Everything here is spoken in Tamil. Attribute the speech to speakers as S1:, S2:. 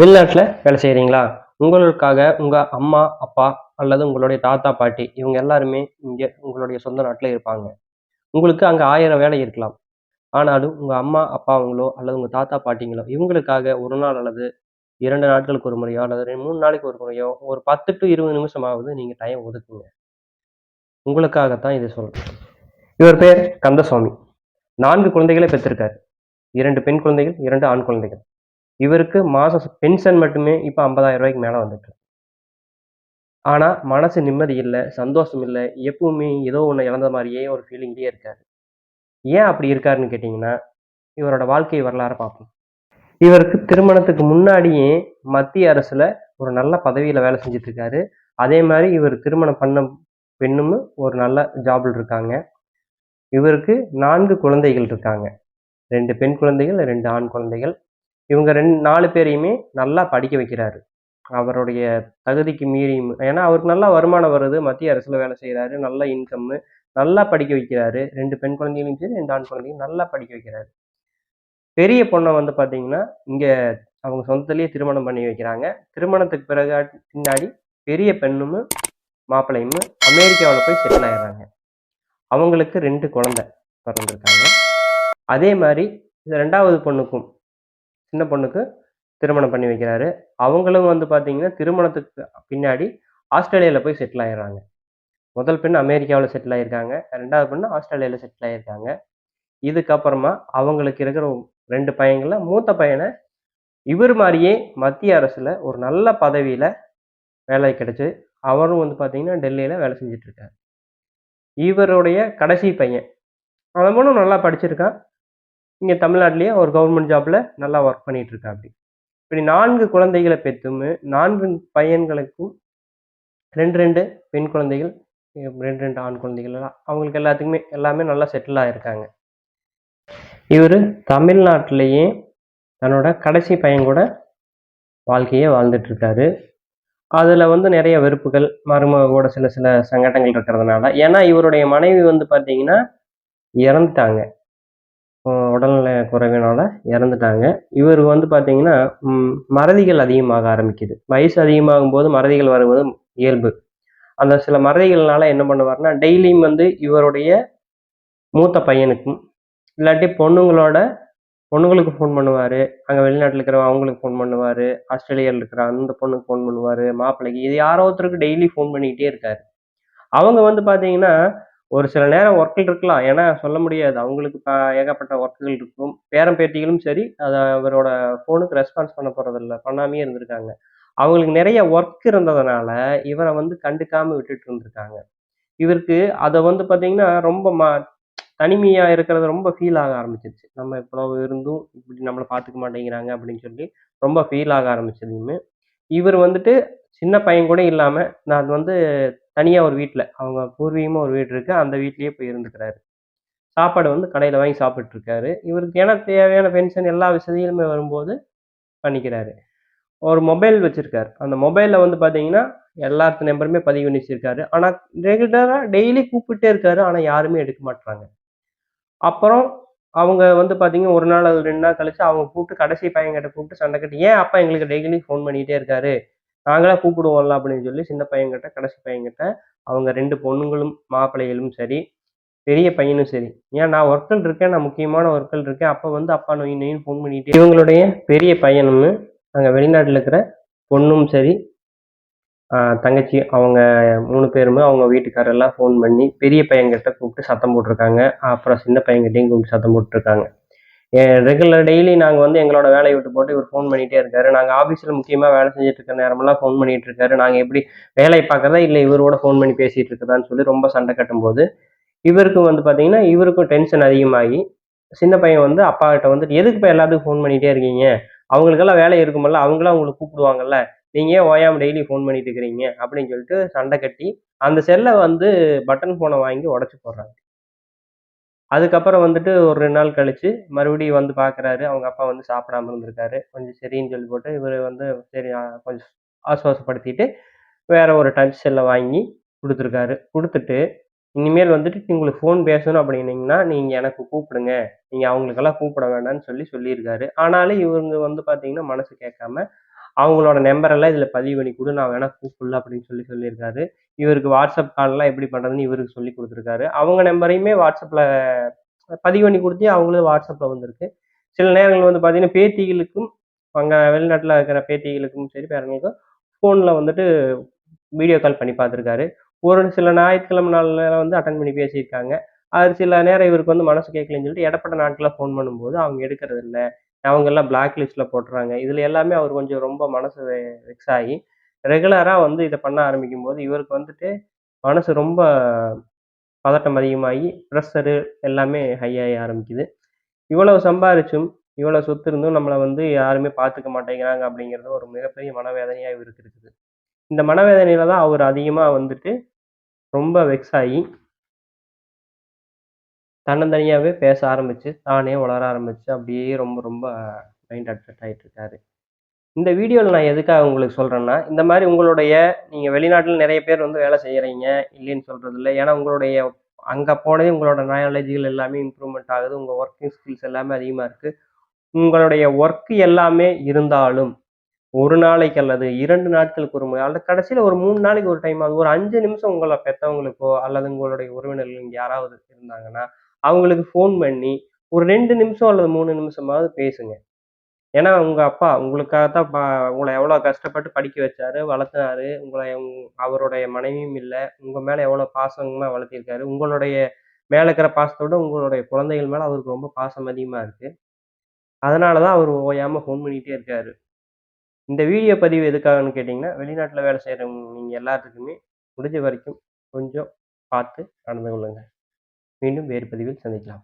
S1: வெளிநாட்டில் வேலை செய்கிறீங்களா உங்களுக்காக உங்கள் அம்மா அப்பா அல்லது உங்களுடைய தாத்தா பாட்டி இவங்க எல்லாருமே இங்கே உங்களுடைய சொந்த நாட்டில் இருப்பாங்க. உங்களுக்கு அங்கே ஆயிரம் வேலை இருக்கலாம். ஆனாலும் உங்கள் அம்மா அப்பாவங்களோ அல்லது உங்கள் தாத்தா பாட்டிங்களோ இவங்களுக்காக ஒரு நாள் அல்லது இரண்டு நாட்களுக்கு ஒரு முறையோ அல்லது மூணு நாளைக்கு ஒரு முறையோ ஒரு பத்து டு இருபது நிமிஷமாவது நீங்கள் டைம் ஒதுக்குங்க. உங்களுக்காகத்தான் இது சொல்கிறேன் இவர் பேர் கந்தசுவாமி. நான்கு குழந்தைகளை பெற்றிருக்காரு. இரண்டு பெண் குழந்தைகள் இரண்டு ஆண் குழந்தைகள். இவருக்கு மாத பென்ஷன் மட்டுமே இப்போ ஐம்பதாயிரம் ரூபாய்க்கு மேலே வந்துட்டு ஆனால் மனசு நிம்மதி இல்லை சந்தோஷம் இல்லை எப்பவுமே ஏதோ ஒன்று இழந்த மாதிரியே ஒரு ஃபீலிங்லேயே இருக்கார். ஏன் அப்படி இருக்காருன்னு கேட்டிங்கன்னா இவரோட வாழ்க்கை வரலாறு பார்ப்போம். இவருக்கு திருமணத்துக்கு முன்னாடியே மத்திய அரசில் ஒரு நல்ல பதவியில் வேலை செஞ்சிட்ருக்காரு. அதே மாதிரி இவர் திருமணம் பண்ண பெண்ணும் ஒரு நல்ல ஜாபில் இருக்காங்க. இவருக்கு நான்கு குழந்தைகள் இருக்காங்க. ரெண்டு பெண் குழந்தைகள் ரெண்டு ஆண் குழந்தைகள். இவங்க ரெண்டு நாலு பேரையுமே நல்லா படிக்க வைக்கிறாரு. அவருடைய தகுதிக்கு மீறி ஏன்னா அவருக்கு நல்லா வருமானம் வருது மத்திய அரசுல வேலை செய்கிறாரு நல்ல இன்கம்மு நல்லா படிக்க வைக்கிறாரு. ரெண்டு பெண் குழந்தைகளையும் சரி ரெண்டு ஆண் குழந்தையும் நல்லா படிக்க வைக்கிறாரு. பெரிய பொண்ணை வந்து பார்த்தீங்கன்னா இங்கே அவங்க சொந்தத்துலேயே திருமணம் பண்ணி வைக்கிறாங்க. திருமணத்துக்கு பிறகு பின்னாடி பெரிய பெண்ணும் மாப்பிள்ளையும் அமெரிக்காவில் போய் செட்டில் ஆயிடுறாங்க. அவங்களுக்கு ரெண்டு குழந்தை பிறந்திருக்காங்க. அதே மாதிரி இந்த ரெண்டாவது பொண்ணுக்கும் சின்ன பொண்ணுக்கு திருமணம் பண்ணி வைக்கிறாரு. அவங்களும் வந்து பார்த்தீங்கன்னா திருமணத்துக்கு பின்னாடி ஆஸ்திரேலியாவில் போய் செட்டில் ஆயிடுறாங்க. முதல் பெண் அமெரிக்காவில் செட்டில் ஆயிருக்காங்க. ரெண்டாவது பெண்ணு ஆஸ்திரேலியாவில் செட்டில் ஆயிருக்காங்க. இதுக்கப்புறமா அவங்களுக்கு இருக்கிற ரெண்டு பையங்களை மூத்த பையனை இவர் மாதிரியே மத்திய அரசில் ஒரு நல்ல பதவியில் வேலை கிடைச்சி அவரும் வந்து பார்த்தீங்கன்னா டெல்லியில் வேலை செஞ்சுட்டு இவருடைய கடைசி பையன். அவனும் நல்லா படிச்சிருக்கான். இங்கே தமிழ்நாட்டிலேயே ஒரு கவர்மெண்ட் ஜாப்ல நல்லா ஒர்க் பண்ணிட்டு இருக்கா அப்படி. இப்படி நான்கு குழந்தைகளை பெற்றுமே நான்கு பையன்களுக்கும் ரெண்டு ரெண்டு பெண் குழந்தைகள் ரெண்டு ரெண்டு ஆண் குழந்தைகள் எல்லாம் அவங்களுக்கு எல்லாத்துக்குமே எல்லாமே நல்லா செட்டில் ஆகிருக்காங்க இவர் தமிழ்நாட்டிலேயே தன்னோட கடைசி பையன் கூட வாழ்க்கையே வாழ்ந்துட்டு இருக்காரு அதில் வந்து நிறைய வெறுப்புகள் மருமகோட சில சில சங்கடங்கள் இருக்கிறதுனால ஏன்னா இவருடைய மனைவி வந்து பார்த்தீங்கன்னா இறந்துட்டாங்க. உடல்நிலை குறைவினால இறந்துட்டாங்க. இவர் வந்து பார்த்தீங்கன்னா மறதிகள் அதிகமாக ஆரம்பிக்குது. வயசு அதிகமாகும் போது மறதிகள் வருவது இயல்பு. அந்த சில மறதிகள்னால என்ன பண்ணுவார்னா டெய்லியும் வந்து இவருடைய மூத்த பையனுக்கும் இல்லாட்டி பொண்ணுங்களோட பொண்ணுங்களுக்கு ஃபோன் பண்ணுவார். அங்கே வெளிநாட்டில் இருக்கிற அவங்களுக்கு ஃபோன் பண்ணுவார். ஆஸ்திரேலியாவில் இருக்கிற அந்த பொண்ணுக்கு ஃபோன் பண்ணுவார். மாப்பிள்ளைக்கு இது யாரோ ஒருத்தருக்கு டெய்லி ஃபோன் பண்ணிக்கிட்டே இருக்காரு. அவங்க வந்து பார்த்தீங்கன்னா ஒரு சில நேரம் ஒர்க்கில் இருக்கலாம். ஏன்னா சொல்ல முடியாது. அவங்களுக்கு இப்போ ஏகப்பட்ட ஒர்க்குகள் இருக்கும். பேரம் பேட்டிகளும் சரி அதை அவரோட ஃபோனுக்கு ரெஸ்பான்ஸ் பண்ண போகிறதில்ல பண்ணாமே இருந்திருக்காங்க. அவங்களுக்கு நிறைய ஒர்க் இருந்ததுனால இவரை வந்து கண்டுக்காமல் விட்டுட்டு இருந்திருக்காங்க. இவருக்கு அதை வந்து பார்த்தீங்கன்னா ரொம்ப ம தனிமையாக இருக்கிறது ரொம்ப ஃபீல் ஆக ஆரம்பிச்சிருச்சு. நம்ம இவ்வளவு இருந்தும் இப்படி நம்மளை பார்த்துக்க மாட்டேங்கிறாங்க அப்படின்னு சொல்லி ரொம்ப ஃபீல் ஆக ஆரம்பிச்சதுமே இவர் வந்துட்டு சின்ன பையன் கூட இல்லாமல் நான் வந்து தனியாக ஒரு வீட்டில் அவங்க பூர்வீகமாக ஒரு வீடு இருக்குது அந்த வீட்லேயே போய் இருந்துக்கிறாரு. சாப்பாடு வந்து கடையில் வாங்கி சாப்பிட்ருக்காரு இவருக்கு ஏன்னா தேவையான பென்ஷன் எல்லா வசதிகளுமே வரும்போது பண்ணிக்கிறாரு. ஒரு மொபைல் வச்சுருக்காரு. அந்த மொபைலில் வந்து பார்த்தீங்கன்னா எல்லாத்து நம்பருமே பதிவு பண்ணி வச்சுருக்காரு ஆனால் ரெகுலராக டெய்லி கூப்பிட்டே இருக்காரு. ஆனால் யாருமே எடுக்க மாட்டுறாங்க அப்புறம் அவங்க வந்து பார்த்தீங்கன்னா ஒரு நாள் அது ரெண்டு நாள் கழிச்சு அவங்க கூப்பிட்டு கடைசி பையன்கிட்ட கூப்பிட்டு சண்டை கட்டி ஏன் அப்பா எங்களுக்கு டெய்லி ஃபோன் பண்ணிகிட்டே இருக்காரு? நாங்களா கூப்பிடுவோம்ல அப்படின்னு சொல்லி சின்ன பையன்கிட்ட கடைசி பையன்கிட்ட அவங்க ரெண்டு பொண்ணுங்களும் மாப்பிள்ளைகளும் சரி பெரிய பையனும் சரி. ஏன் நான் ஒர்க்கல் இருக்கேன் நான் முக்கியமான ஒர்க்கல் இருக்கேன். அப்போ வந்து அப்பா நொய் நொயின்னு ஃபோன் பண்ணிட்டு இவங்களுடைய பெரிய பையனும் அங்கே வெளிநாட்டில் இருக்கிற பொண்ணும் சரி தங்கச்சி அவங்க மூணு பேருமே அவங்க வீட்டுக்காரெல்லாம் ஃபோன் பண்ணி பெரிய பையன்கிட்ட கூப்பிட்டு சத்தம் போட்டிருக்காங்க. அப்புறம் சின்ன பையன்கிட்டையும் கூப்பிட்டு சத்தம் போட்டிருக்காங்க. ரெகுலர் டெய்லி நாங்கள் வந்து எங்களோட வேலையை விட்டு போட்டு இவர் ஃபோன் பண்ணிகிட்டே இருக்காரு. நாங்கள் ஆஃபீஸில் முக்கியமாக வேலை செஞ்சுட்டு இருக்க நேரமெல்லாம் ஃபோன் பண்ணிகிட்டு இருக்காரு. நாங்கள் எப்படி வேலையை பார்க்குறதா இல்லை இவரோட ஃபோன் பண்ணி பேசிகிட்டு இருக்கதான்னு சொல்லி ரொம்ப சண்டை கட்டும்போது இவருக்கும் வந்து பார்த்தீங்கன்னா இவருக்கும் டென்ஷன் அதிகமாகி சின்ன பையன் வந்து அப்பாகிட்ட வந்துட்டு எதுக்கு இப்போ எல்லாத்துக்கும் ஃபோன் பண்ணிகிட்டே இருக்கீங்க? அவங்களுக்கெல்லாம் வேலை இருக்குமல்ல அவங்களாம் உங்களுக்கு கூப்பிடுவாங்கல்ல. நீங்கள் ஏன் ஓயாமல் டெய்லி ஃபோன் பண்ணிட்டு இருக்கிறீங்க? அப்படின்னு சொல்லிட்டு சண்டை கட்டி அந்த செல்லை வந்து பட்டன் ஃபோனை வாங்கி உடச்சி போடுறாங்க. அதுக்கப்புறம் வந்துட்டு ஒரு ரெண்டு நாள் கழிச்சு மறுபடியும் வந்து பார்க்குறாரு அவங்க அப்பா வந்து சாப்பிடாம இருந்திருக்காரு. கொஞ்சம் சரின்னு சொல்லி போட்டு இவர் வந்து சரி கொஞ்சம் ஆசுவாசப்படுத்திட்டு வேற ஒரு டச் செல்லை வாங்கி கொடுத்துருக்காரு. கொடுத்துட்டு இனிமேல் வந்துட்டு உங்களுக்கு ஃபோன் பேசணும் அப்படின்னீங்கன்னா நீங்கள் எனக்கு கூப்பிடுங்க. நீங்கள் அவங்களுக்கெல்லாம் கூப்பிட வேண்டாம்னு சொல்லி சொல்லியிருக்காரு. ஆனாலும் இவங்க வந்து பார்த்தீங்கன்னா மனசு கேட்காம அவங்களோட நம்பரெல்லாம் இதில் பதிவு பண்ணி கொடு நான் வேணா கூப்பிடல அப்படின்னு சொல்லி சொல்லியிருக்காரு. இவருக்கு வாட்ஸ்அப் கால்லாம் எப்படி பண்ணுறதுன்னு இவருக்கு சொல்லிக் கொடுத்துருக்காரு அவங்க நம்பரையுமே வாட்ஸ்அப்பில் பதிவு பண்ணி கொடுத்து அவங்களும் வாட்ஸ்அப்பில் வந்திருக்கு. சில நேரங்கள் வந்து பார்த்தீங்கன்னா, பேத்திகளுக்கும் அங்கே வெளிநாட்டில் இருக்கிற பேத்திகளுக்கும் சரி, பேரங்களுக்கும் ஃபோனில் வந்துட்டு வீடியோ கால் பண்ணி பார்த்துருக்காரு. ஒரு சில ஞாயிற்றுக்கிழமை நாளில் வந்து அட்டன் பண்ணி பேசியிருக்காங்க. அது சில நேரம் இவருக்கு வந்து மனசு கேட்கலன்னு சொல்லிட்டு இடப்பட்ட நாட்களில் ஃபோன் பண்ணும்போது அவங்க எடுக்கிறது இல்லை அவங்க எல்லாம் பிளாக் லிஸ்ட்டில் போட்டுறாங்க. இதில் எல்லாமே அவர் கொஞ்சம் ரொம்ப மனசு வெக்ஸ் ஆகி, ரெகுலராக வந்து இதை பண்ண ஆரம்பிக்கும்போது, இவருக்கு வந்துட்டு மனசு ரொம்ப பதட்டம் அதிகமாகி, ப்ரெஷரு எல்லாமே ஹையாகி ஆரம்பிக்குது. இவ்வளவு சம்பாரிச்சும், இவ்வளோ சொத்து இருந்தும் நம்மளை வந்து யாருமே பார்த்துக்க மாட்டேங்கிறாங்க அப்படிங்கிறது ஒரு மிகப்பெரிய மனவேதனையாக இவருக்கு இருக்குது. இந்த மனவேதனையில தான் அவர் அதிகமாக வந்துட்டு ரொம்ப வெக்ஸ் ஆகி தன்னந்தனியாவே பேச ஆரம்பிச்சு, தானே வளர ஆரம்பிச்சு, அப்படியே ரொம்ப ரொம்ப மைண்ட் அப்செட் ஆகிட்டு இருக்காரு. இந்த வீடியோவில் நான் எதுக்காக உங்களுக்கு சொல்கிறேன்னா இந்த மாதிரி உங்களுடைய நீங்கள் வெளிநாட்டில் நிறைய பேர் வந்து வேலை செய்கிறீங்க இல்லைன்னு சொல்கிறது இல்லை ஏன்னா உங்களுடைய அங்கே போனதே உங்களோட நாலேட்ஜ்கள் எல்லாமே இம்ப்ரூவ்மெண்ட் ஆகுது. உங்கள் ஒர்க்கிங் ஸ்கில்ஸ் எல்லாமே அதிகமாக இருக்குது உங்களுடைய ஒர்க்கு எல்லாமே இருந்தாலும், ஒரு நாளைக்கு அல்லது இரண்டு நாட்களுக்கு ஒரு முறை, அல்லது கடைசியில் ஒரு மூணு நாளைக்கு ஒரு டைம் ஆகுது. ஒரு அஞ்சு நிமிஷம் உங்களை பெற்றவங்களுக்கோ அல்லது உங்களுடைய உறவினர்கள் இங்கே யாராவது இருந்தாங்கன்னா, அவங்களுக்கு ஃபோன் பண்ணி, ஒரு ரெண்டு நிமிஷம் அல்லது மூணு நிமிஷமாவது பேசுங்க. ஏன்னா உங்க அப்பா உங்களுக்காக தான் பா உங்களை எவ்வளோ கஷ்டப்பட்டு படிக்க வச்சாரு, வளர்த்தாரு. உங்களை அவருடைய மனைவியும் இல்லை உங்க மேல எவ்வளோ பாசமா வளர்த்திருக்காரு. உங்களுடைய மேல இருக்கிற பாசத்தை விட உங்களுடைய குழந்தைகள் மேல அவருக்கு ரொம்ப பாசம் அதிகமா இருக்கு. அதனாலதான் தான் ஓயாம ஃபோன் பண்ணிட்டே இருக்காரு. இந்த வீடியோ பதிவு எதுக்காகன்னு கேட்டிங்கன்னா வெளிநாட்டில் வேலை செய்கிறவங்க நீங்கள் எல்லாத்துக்குமே முடிஞ்ச வரைக்கும் கொஞ்சம் பார்த்து நடந்து கொள்ளுங்க. மீண்டும் வேறு பதிவில் சந்திக்கலாம்.